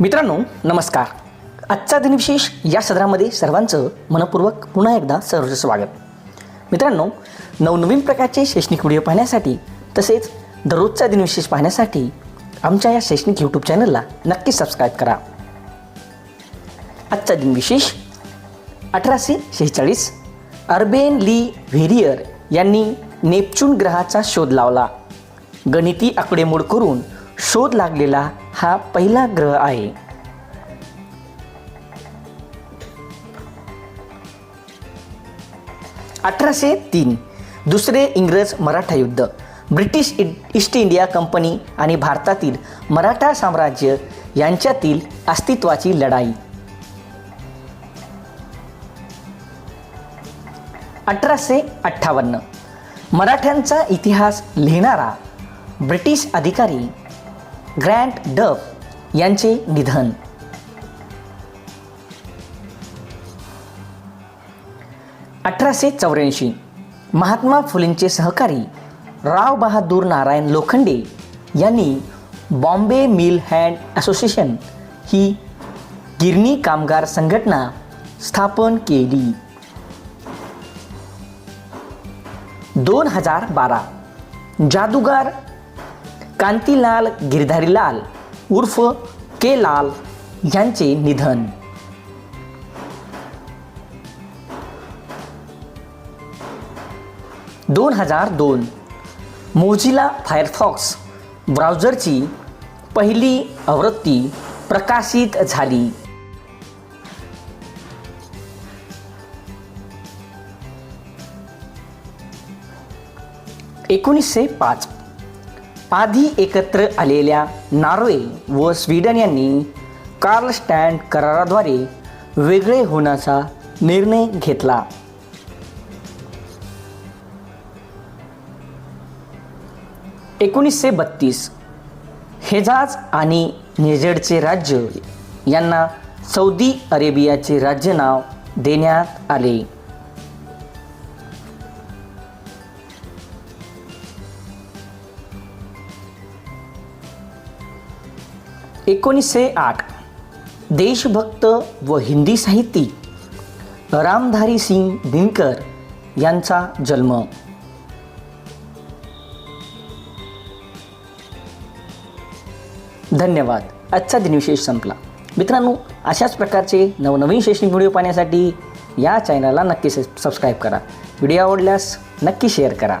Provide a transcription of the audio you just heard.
मित्रांनो नमस्कार. आजचा दिनविशेष या सदरामध्ये सर्वांचं मनपूर्वक पुन्हा एकदा सर्वच स्वागत. मित्रांनो नवनवीन प्रकारचे शैक्षणिक व्हिडिओ पाहण्यासाठी तसेच दररोजचा दिनविशेष पाहण्यासाठी आमच्या या शैक्षणिक यूट्यूब चॅनलला नक्की सबस्क्राईब करा. आजचा दिनविशेष अठराशे शेहेचाळीस अर्बेन ली व्हेरियर यांनी नेपच्यून ग्रहाचा शोध लावला. गणिती आकडेमोड करून शोध लागलेला हा पहिला ग्रह आहे. अठराशे तीन. दुसरे इंग्रज मराठा युद्ध. ब्रिटिश इ- ईस्ट इंडिया कंपनी आणि भारतातील मराठा साम्राज्य यांच्यातील अस्तित्वाची लढाई. अठराशे अठ्ठावन्न. मराठ्यांचा इतिहास लिहिणारा ब्रिटिश अधिकारी ग्रँट डफ यांचे निधन. अठराशे चौऱ्याऐंशी महात्मा फुलेंचे सहकारी राव बहादूर नारायण लोखंडे यांनी बॉम्बे मिल हँड असोसिएशन ही गिरणी कामगार संघटना स्थापन केली. दोन हजार बारा जादूगार कांतीलाल गिरधारीलाल उर्फ के लाल यांचे निधन. दोन हजार दोन मोझिला फायरफॉक्स ब्राउझरची पहिली आवृत्ती प्रकाशित झाली. एकोणीसशे पाच आधी एकत्र आलेल्या नॉर्वे व स्वीडन यांनी कार्ल स्टँड कराराद्वारे वेगळे होण्याचा निर्णय घेतला. एकोणीसशे बत्तीस हेजाज आणि नेजेडचे राज्य यांना सौदी अरेबियाचे राज्य नाव देण्यात आले. एकोणीसशे आठ. देशभक्त व हिंदी साहित्यिक रामधारी सिंग दिनकर यांचा जन्म. धन्यवाद. आजचा दिनविशेष संपला. मित्रांनो अशाच प्रकारचे नवनवीन शैक्षणिक व्हिडिओ पाहण्यासाठी या चॅनलला नक्की सबस्क्राईब करा. व्हिडिओ आवडल्यास नक्की शेअर करा.